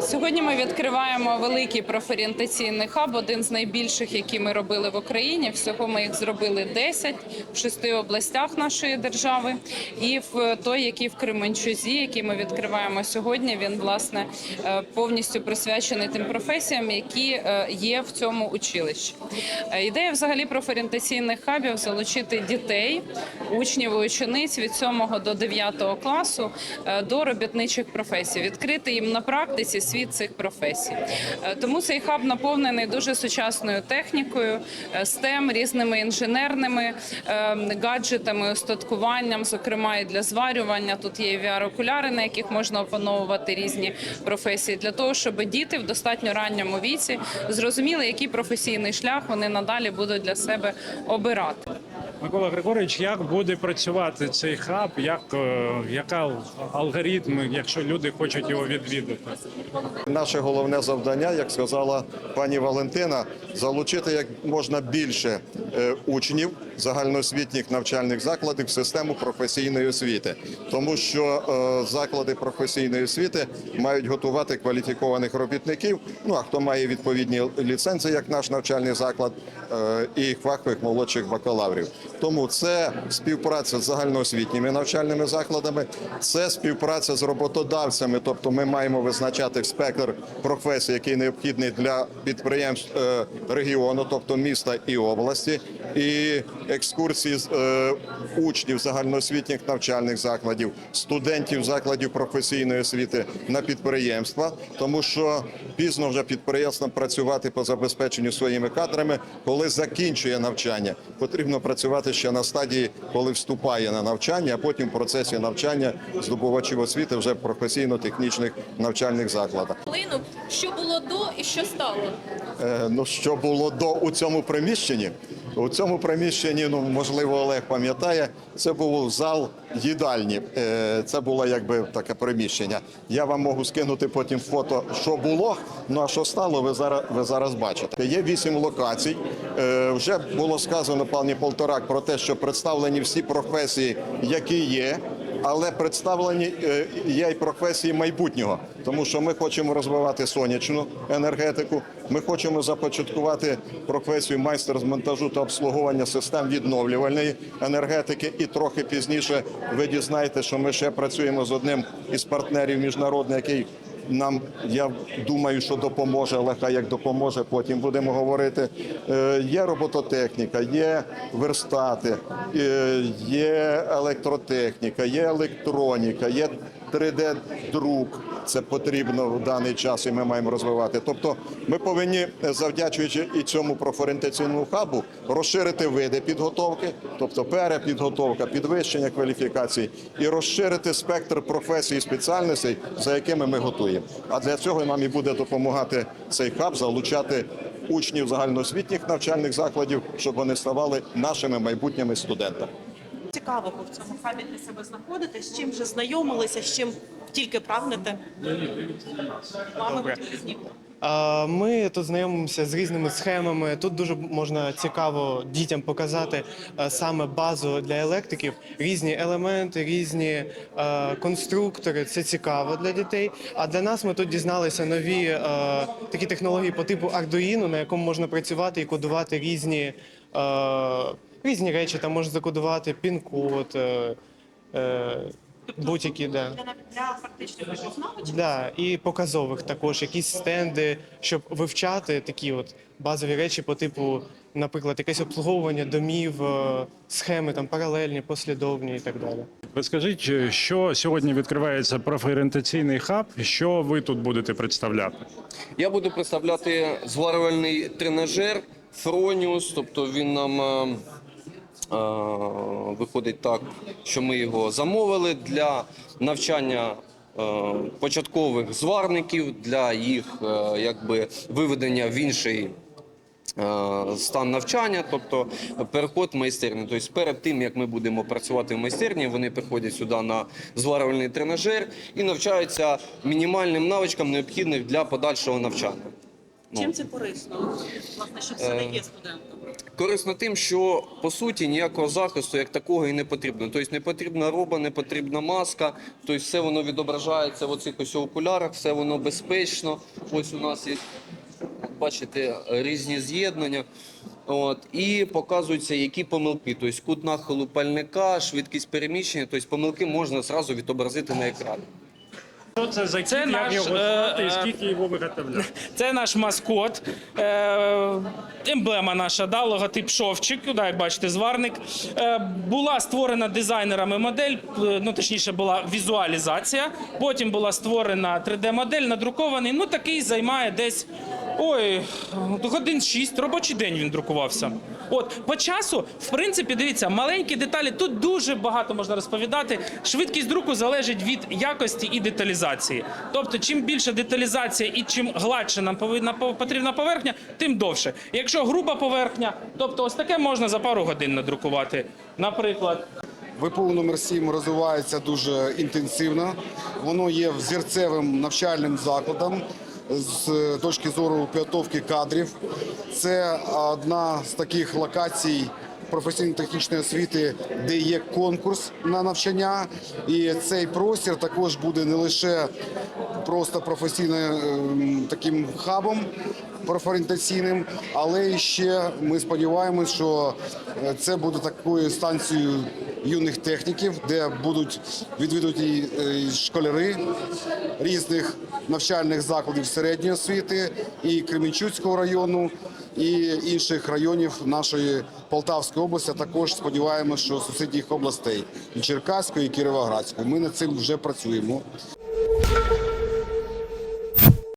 Сьогодні ми відкриваємо великий профорієнтаційний хаб, один з найбільших, які ми робили в Україні. Всього ми їх зробили 10 в шести областях нашої держави. І в той, який в Кременчузі, який ми відкриваємо сьогодні, він власне е, повністю присвячений тим професіям, які е, є в цьому училищі. Е, Ідея взагалі профорієнтаційних хабів залучити дітей, учнів і учениць від 7 до 9 класу до робітничих професій, відкрити їм на практиці світ цих професій. Е, Тому цей хаб наповнений дуже сучасною технікою, е, STEM, різними інженерними е, гаджетами, устаткуванням, зокрема і для зварювання. Тут є VR-окуляри, на яких можна опановувати різні професії, для того, щоб діти в достатньо ранньому віці зрозуміли, який професійний шлях вони надалі будуть для себе обирати. Микола Григорович, як буде працювати цей хаб? Як е, яка алгоритм, якщо люди хочуть його відвідати? Наше головне завдання, як сказала пані Валентина, залучити як можна більше е, учнів загальноосвітніх навчальних закладів в систему професійної освіти, тому що е, заклади професійної освіти мають готувати кваліфікованих робітників. Ну а хто має відповідні ліцензії, як наш навчальний заклад, і фахових молодших бакалаврів. Тому це співпраця з загальноосвітніми навчальними закладами, це співпраця з роботодавцями. Тобто, ми маємо визначати спектр професій, який необхідний для підприємств е, регіону, тобто міста і області, і екскурсії з е, учнів загальноосвітніх навчальних закладів, студентів закладів професійної освіти на підприємства, тому що пізно вже підприємствам працювати по забезпеченню своїми кадрами, коли закінчує навчання. Потрібно працювати ще на стадії, коли вступає на навчання, а потім в процесі навчання здобувачів освіти вже в професійно-технічних навчальних закладах. Що було до і що стало? Е, Ну, що було до у цьому приміщенні? У цьому приміщенні, ну можливо, Олег пам'ятає, це був зал їдальні. Е, Це було якби таке приміщення. Я вам можу скинути потім фото, що було. Ну а що стало, ви зараз ви зараз бачите. Є вісім локацій. Е, Вже було сказано пані Полторак про те, що представлені всі професії, які є але представлені е, є й професії майбутнього, тому що ми хочемо розвивати сонячну енергетику. Ми хочемо започаткувати професію майстер з монтажу та обслуговування систем відновлювальної енергетики. І трохи пізніше ви дізнаєте, що ми ще працюємо з одним із партнерів міжнародних, який нам я думаю, що допоможе, але хай як допоможе, потім будемо говорити. Е, Є робототехніка, є верстати, е, є електротехніка, є електроніка, є 3D-друк. Це потрібно в даний час, і ми маємо розвивати. Тобто, ми повинні, завдячуючи і цьому профорієнтаційному хабу, розширити види підготовки, тобто перепідготовка, підвищення кваліфікацій, і розширити спектр професій і спеціальностей, за якими ми готуємо. А для цього нам і буде допомагати цей хаб залучати учнів загальноосвітніх навчальних закладів, щоб вони ставали нашими майбутніми студентами. Цікавого в цьому хабі для себе знаходите? З чим вже знайомилися, з чим тільки прагнете? Мами А, Ми тут знайомимося з різними схемами. Тут дуже можна цікаво дітям показати е, саме базу для електриків, різні елементи, різні е, конструктори. Це цікаво для дітей. А для нас ми тут дізналися нові е, такі технології по типу Arduino, на якому можна працювати і кодувати різні, різні речі. Там можна закодувати пін-код. Е, е, Будь-які, да. для, для практичних навичок. Да, і показових також, якісь стенди, щоб вивчати такі от базові речі по типу, наприклад, якесь обслуговування домів, е, схеми там паралельні, послідовні і так далі. Ви скажіть, що сьогодні відкривається профорієнтаційний хаб, що ви тут будете представляти? Я буду представляти зварювальний тренажер Фроніус, тобто він нам е, е, виходить так, що ми його замовили для навчання е, початкових зварників, для їх е, якби виведення в інший. е, Стан навчання, тобто переход в майстерню. Тобто перед тим, як ми будемо працювати в майстерні, вони приходять сюди на зварювальний тренажер і навчаються мінімальним навичкам, необхідним для подальшого навчання. Чим це корисно? Власне, що це Е, дає студентам? Корисно тим, що по суті ніякого захисту як такого і не потрібно. Тобто не потрібна роба, не потрібна маска. Тобто все воно відображається в оцих ось окулярах, все воно безпечно. Ось у нас є, бачите, різні з'єднання. От, і показуються, які помилки. Тобто кут нахилу пальника, швидкість переміщення, тобто помилки можна зразу відобразити на екрані. Що це за кіт, як наш, його е, звати і е, скільки його виготовляє? Це наш маскот, е, емблема наша, да, логотип шовчик, да, як бачите, зварник. Е, була створена дизайнерами модель, е, ну точніше була візуалізація. Потім була створена 3D-модель, надрукований. Ну такий займає десь ой, годин 6, робочий день він друкувався. От по часу, в принципі, дивіться, маленькі деталі. Тут дуже багато можна розповідати. Швидкість друку залежить від якості і деталізації. Тобто, чим більше деталізація і чим гладше нам повинна потрібна поверхня, тим довше. Якщо груба поверхня, тобто ось таке можна за пару годин надрукувати. Наприклад, ВПУ номер 7 розвивається дуже інтенсивно. Воно є взірцевим навчальним закладом з точки зору підготовки кадрів. Це одна з таких локацій професійно-технічної освіти, де є конкурс на навчання. І цей простір також буде не лише просто професійним таким хабом профорієнтаційним, але ще ми сподіваємось, що е, це буде такою станцією юних техніків, де будуть відвідувати е, школяри різних навчальних закладів середньої освіти і Кременчуцького району. І інших районів нашої Полтавської області а також сподіваємося, що сусідніх областей і Черкаської, і Кіровоградської. Ми над цим вже працюємо.